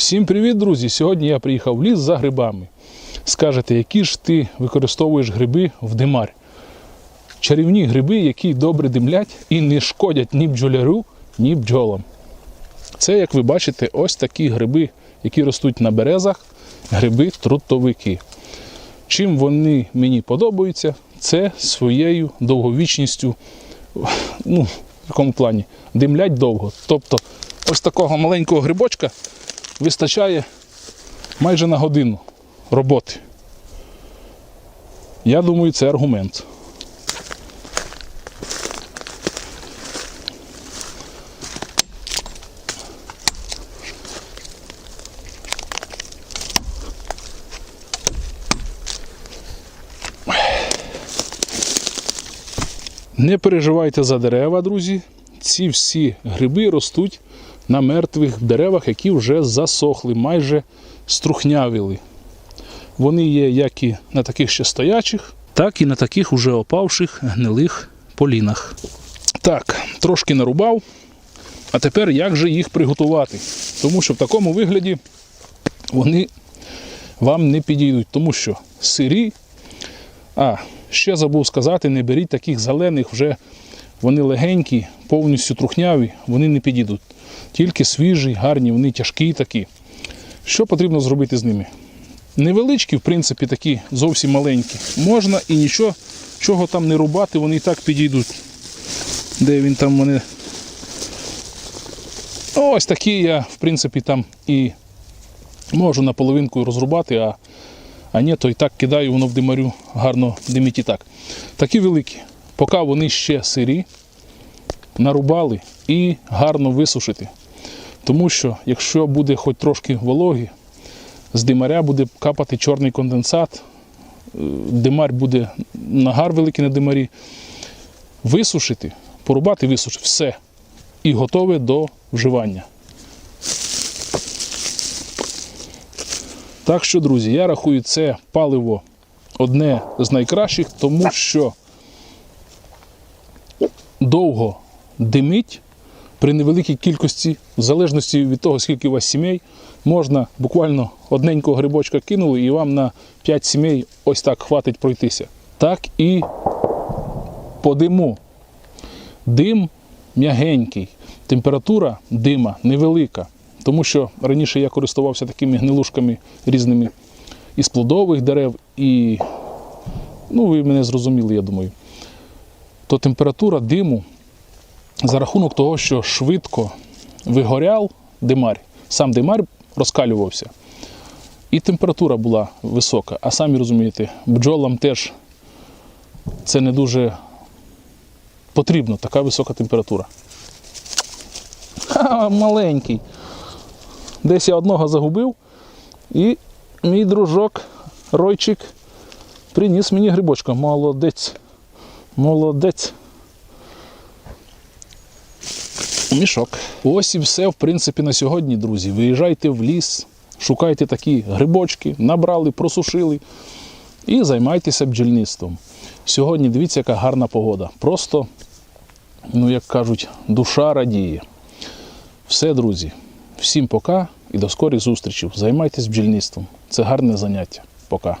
Всім привіт, друзі! Сьогодні я приїхав в ліс за грибами. Скажете, які ж ти використовуєш гриби в димар? Чарівні гриби, які добре димлять і не шкодять ні бджолярю, ні бджолам. Це, як ви бачите, ось такі гриби, які ростуть на березах, гриби трутовики. Чим вони мені подобаються, це своєю довговічністю, ну, в якому плані, димлять довго. Тобто, ось такого маленького грибочка вистачає майже на годину роботи. Я думаю, це аргумент. Не переживайте за дерева, друзі. Ці всі гриби ростуть на мертвих деревах, які вже засохли, майже струхнявіли. Вони є як і на таких ще стоячих, так і на таких уже опавших гнилих полінах. Так, трошки нарубав. А тепер як же їх приготувати? Тому що в такому вигляді вони вам не підійдуть, тому що сирі. А, ще забув сказати, не беріть таких зелених, вже вони легенькі, повністю трухняві, вони не підійдуть. Тільки свіжі, гарні, вони тяжкі такі. Що потрібно зробити з ними? Невеличкі, в принципі, такі зовсім маленькі. Можна і нічого чого там не рубати, вони і так підійдуть. Де він там вони. Ось такі я, в принципі, там і можу наполовинку розрубати, а, а ні, то і так кидаю, воно в димарю гарно димить і так. Такі великі. Поки вони ще сирі, нарубали і гарно висушити. Тому що, якщо буде хоч трошки вологі, з димаря буде капати чорний конденсат, е, димар буде нагар великий на димарі. Висушити, порубати, висушити все. І готове до вживання. Так що, друзі, я рахую це паливо одне з найкращих, тому що довго димить при невеликій кількості, в залежності від того, скільки у вас сімей, можна буквально одненького грибочка кинули і вам на 5 сімей ось так хватить пройтися. Так і по диму. Дим м'ягенький, температура дима невелика. Тому що раніше я користувався такими гнилушками різними із плодових дерев, і ну, ви мене зрозуміли, я думаю. То температура диму за рахунок того, що швидко вигоряв димар, сам димар розкалювався, і температура була висока. А самі розумієте, бджолам теж це не дуже потрібно, така висока температура. Ха, маленький. Десь я одного загубив, і мій дружок Ройчик приніс мені грибочка. Молодець. Молодець. Мішок. Ось і все, в принципі, на сьогодні, друзі. Виїжджайте в ліс, шукайте такі грибочки, набрали, просушили і займайтеся бджільництвом. Сьогодні дивіться, яка гарна погода. Просто, ну як кажуть, душа радіє. Все, друзі. Всім пока і до скорих зустрічей. Займайтесь бджільництвом. Це гарне заняття. Пока.